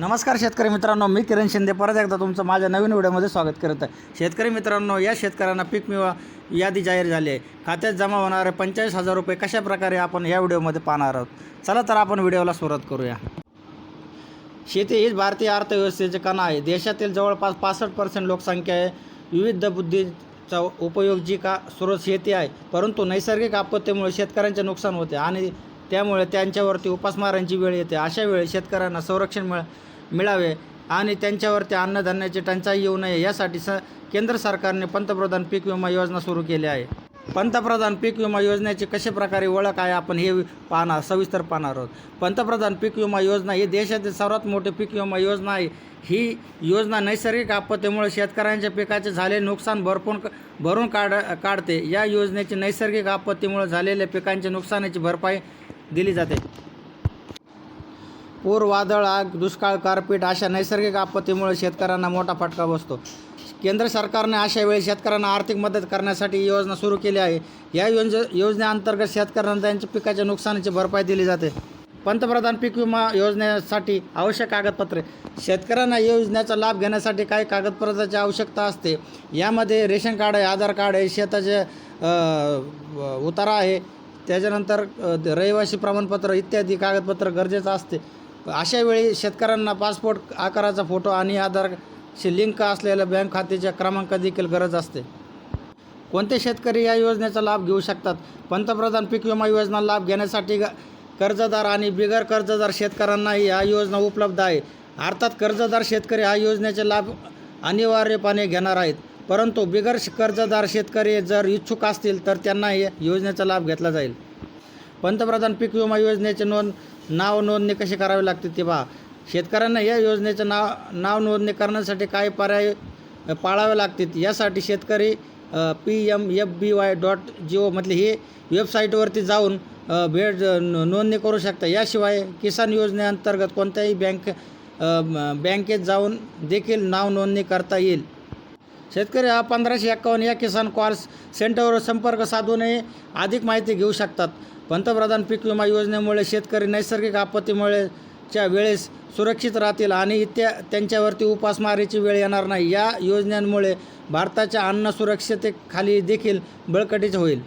नमस्कार शेतकरी मित्रांनो मी किरण शिंदे. परत एकदा तुमचं माझ्या नवीन व्हिडिओमध्ये स्वागत करत आहे. शेतकरी मित्रांनो या शेतकऱ्यांना पीक विमा यादी जाहीर झाली आहे. खात्यात जमा होणारे पंचेचाळीस हजार रुपये कशा प्रकारे आपण या व्हिडिओमध्ये पाहणार आहोत? चला तर आपण व्हिडिओला सुरुवात करूया. शेती हीच भारतीय अर्थव्यवस्थेचे कणा आहे. देशातील जवळपास पासष्ट पर्सेंट लोकसंख्या आहे. विविध बुद्धीचा उपयोग जी का स्रोत शेती आहे परंतु नैसर्गिक आपत्तीमुळे शेतकऱ्यांचे नुकसान होते आणि त्यामुळे त्यांच्यावरती उपासमारांची वेळ येते. अशा वेळी शेतकऱ्यांना संरक्षण मिळ मिळावे आणि त्यांच्यावरती अन्नधान्याची टंचाई येऊ नये यासाठी स केंद्र सरकारने पंतप्रधान पीक विमा योजना सुरू केली आहे. पंतप्रधान पीक विमा योजनेची कशा प्रकारे ओळख आहे आपण हे पाहणार सविस्तर पाहणार आहोत. पंतप्रधान पीक विमा योजना ही देशातील सर्वात मोठी पीक विमा योजना आहे. ही योजना नैसर्गिक आपत्तीमुळे शेतकऱ्यांच्या पिकाचे झालेले नुकसान भरपूर भरून काढ काढते. या योजनेची नैसर्गिक आपत्तीमुळे झालेल्या पिकांच्या नुकसानाची भरपाई दिली जाते. पूर वादळ आग दुष्काळ गारपीट अशा नैसर्गिक आपत्तीमुळे शेतकऱ्यांना मोठा फटका बसतो. केंद्र सरकारने अशा वेळी शेतकऱ्यांना आर्थिक मदत करण्यासाठी योजना सुरू केली आहे. या योज योजनेअंतर्गत शेतकऱ्यांना त्यांच्या पिकाच्या नुकसानाची भरपाई दिली जाते. पंतप्रधान पीक विमा योजनेसाठी आवश्यक कागदपत्रे. शेतकऱ्यांना या योजनेचा लाभ घेण्यासाठी काही कागदपत्राची आवश्यकता असते. यामध्ये रेशन कार्ड आहे आधार कार्ड आहे शेताचे उतारा आहे. त्याच्यानंतर रहिवासी प्रमाणपत्र इत्यादी कागदपत्र गरजेचं असते. अशा वेळी शेतकऱ्यांना पासपोर्ट आकाराचा फोटो आणि आधारशी लिंक असलेल्या बँक खात्याच्या क्रमांक देखील गरज असते. कोणते शेतकरी या योजनेचा लाभ घेऊ शकतात? पंतप्रधान पीक विमा योजना लाभ घेण्यासाठी कर्जदार आणि बिगर कर्जदार शेतकऱ्यांनाही या योजना उपलब्ध आहे. अर्थात कर्जदार शेतकरी हा योजनेचे लाभ अनिवार्यपणे घेणार आहेत. परंतु बिगर श- कर्जदार शेतकरी जर इच्छुक असतील तर त्यांना योजनेचा लाभ घेतला जाईल. पंतप्रधान पीक विमा योजनेचे नोंद नाव नोंदणी कशी करावी लागते ते पहा. शेतकऱ्यांना या योजनेचे नाव नाव नोंदणी करण्यासाठी काही पर्याय पाळावे लागतील? यासाठी शेतकरी P M F B Y dot G ओमधले हे वेबसाईटवरती जाऊन भेट नोंदणी करू शकता. याशिवाय किसान योजनेअंतर्गत कोणत्याही बँक बँकेत जाऊन देखील नाव नोंदणी करता येईल. शेतकरी हा पंधराशे एक्कावन्न या किसान कॉल सेंटरवर संपर्क साधूनही अधिक माहिती घेऊ शकतात. पंतप्रधान पीक विमा योजनेमुळे शेतकरी नैसर्गिक आपत्तीमुळे च्या वेळेस सुरक्षित राहतील आणि त्या त्यांच्यावरती उपासमारीची वेळ येणार नाही. या योजनांमुळे भारताच्या अन्न सुरक्षतेखाली देखील बळकटीच होईल.